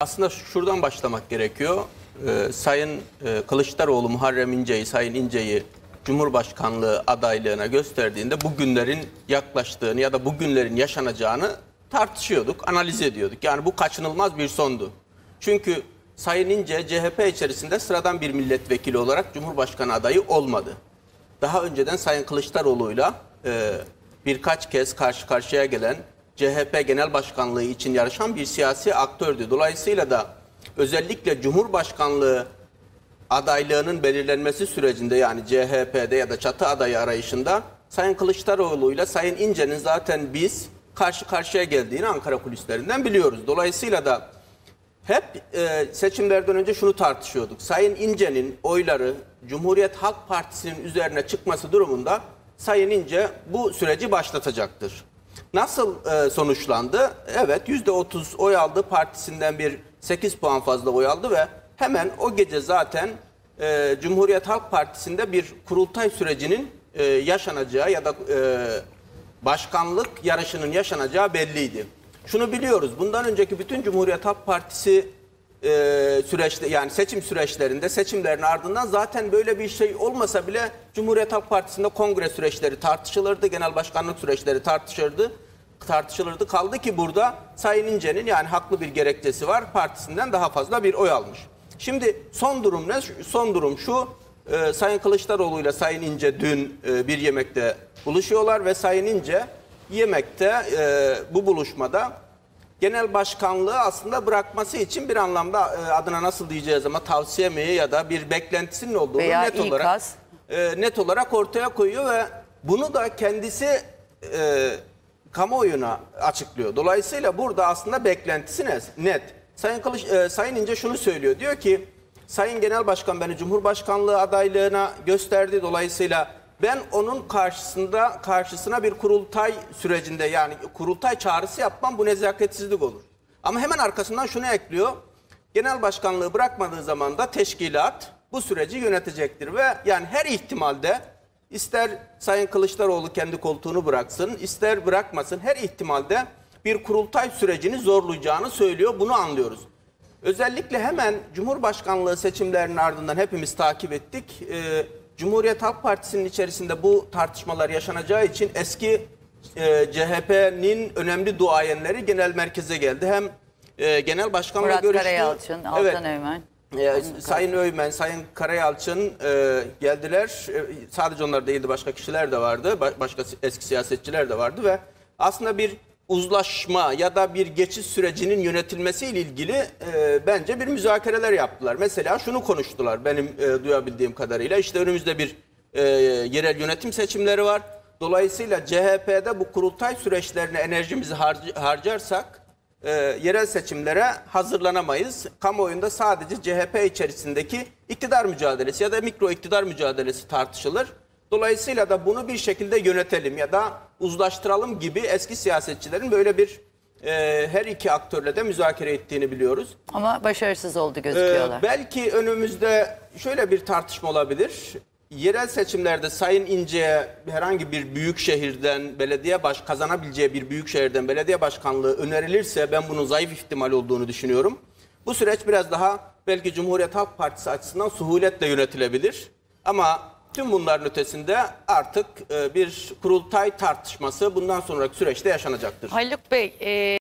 Aslında şuradan başlamak gerekiyor. Ee, Sayın e, Kılıçdaroğlu Muharrem İnce'yi, Sayın İnce'yi Cumhurbaşkanlığı adaylığına gösterdiğinde bu günlerin yaklaştığını ya da bu günlerin yaşanacağını tartışıyorduk, analiz ediyorduk. Yani bu kaçınılmaz bir sondu. Çünkü Sayın İnce CHP içerisinde sıradan bir milletvekili olarak Cumhurbaşkanı adayı olmadı. Daha önceden Sayın Kılıçdaroğlu'yla e, birkaç kez karşı karşıya gelen CHP Genel Başkanlığı için yarışan bir siyasi aktördü. Dolayısıyla da özellikle Cumhurbaşkanlığı adaylığının belirlenmesi sürecinde yani CHP'de ya da çatı adayı arayışında Sayın Kılıçdaroğlu ile Sayın İnce'nin zaten biz karşı karşıya geldiğini Ankara kulislerinden biliyoruz. Dolayısıyla da hep e, seçimlerden önce şunu tartışıyorduk. Sayın İnce'nin oyları Cumhuriyet Halk Partisi'nin üzerine çıkması durumunda Sayın İnce bu süreci başlatacaktır. Nasıl e, sonuçlandı? Evet %30 oy aldı. Partisinden bir 8 puan fazla oy aldı ve hemen o gece zaten e, Cumhuriyet Halk Partisi'nde bir kurultay sürecinin e, yaşanacağı ya da e, başkanlık yarışının yaşanacağı belliydi. Şunu biliyoruz. Bundan önceki bütün Cumhuriyet Halk Partisi e, süreçte yani seçim süreçlerinde seçimlerin ardından zaten böyle bir şey olmasa bile Cumhuriyet Halk Partisi'nde kongre süreçleri tartışılırdı, genel başkanlık süreçleri tartışılırdı. Tartışılırdı. Kaldı ki burada Sayın İnce'nin yani haklı bir gerekçesi var. Partisinden daha fazla bir oy almış. Şimdi son durum ne? Son durum şu. e, Sayın Kılıçdaroğlu ile Sayın İnce dün e, bir yemekte buluşuyorlar ve Sayın İnce yemekte e, bu buluşmada genel başkanlığı aslında bırakması için bir anlamda e, adına nasıl diyeceğiz ama tavsiye mi ya da bir beklentisinin olduğunu Veya net olarak e, net olarak ortaya koyuyor ve bunu da kendisi e, kamuoyuna açıklıyor. Dolayısıyla burada aslında beklentisi ne- net. Sayın Kılıç, e, Sayın İnce şunu söylüyor. Diyor ki Sayın Genel Başkan beni Cumhurbaşkanlığı adaylığına gösterdi. Dolayısıyla ben onun karşısında karşısına bir kurultay sürecinde yani kurultay çağrısı yapmam bu nezaketsizlik olur. Ama hemen arkasından şunu ekliyor. Genel başkanlığı bırakmadığı zaman da teşkilat bu süreci yönetecektir ve yani her ihtimalde ister Sayın Kılıçdaroğlu kendi koltuğunu bıraksın, ister bırakmasın her ihtimalde bir kurultay sürecini zorlayacağını söylüyor. Bunu anlıyoruz. Özellikle hemen Cumhurbaşkanlığı seçimlerinin ardından hepimiz takip ettik. Ee, Cumhuriyet Halk Partisi'nin içerisinde bu tartışmalar yaşanacağı için eski e, CHP'nin önemli duayenleri genel merkeze geldi. Hem e, genel başkanla Murat görüştü. Karayalçın, Altan Evet. Öğmen. Ee, Sayın Öymen, Sayın Karayalçın e, geldiler. E, sadece onlar değildi, başka kişiler de vardı. Ba- başka eski siyasetçiler de vardı ve aslında bir uzlaşma ya da bir geçiş sürecinin yönetilmesiyle ilgili e, bence bir müzakereler yaptılar. Mesela şunu konuştular benim e, duyabildiğim kadarıyla. İşte önümüzde bir e, yerel yönetim seçimleri var. Dolayısıyla CHP'de bu kurultay süreçlerine enerjimizi harc- harcarsak e, yerel seçimlere hazırlanamayız. Kamuoyunda sadece CHP içerisindeki iktidar mücadelesi ya da mikro iktidar mücadelesi tartışılır. Dolayısıyla da bunu bir şekilde yönetelim ya da uzlaştıralım gibi eski siyasetçilerin böyle bir e, her iki aktörle de müzakere ettiğini biliyoruz. Ama başarısız oldu Ee, gözüküyorlar. belki önümüzde şöyle bir tartışma olabilir. Yerel seçimlerde Sayın İnce'ye herhangi bir büyük şehirden belediye baş kazanabileceği bir büyük şehirden belediye başkanlığı önerilirse ben bunun zayıf ihtimal olduğunu düşünüyorum. Bu süreç biraz daha belki Cumhuriyet Halk Partisi açısından suhuletle yönetilebilir. Ama tüm bunların ötesinde artık e, bir kurultay tartışması bundan sonraki süreçte yaşanacaktır. Haluk Bey, e,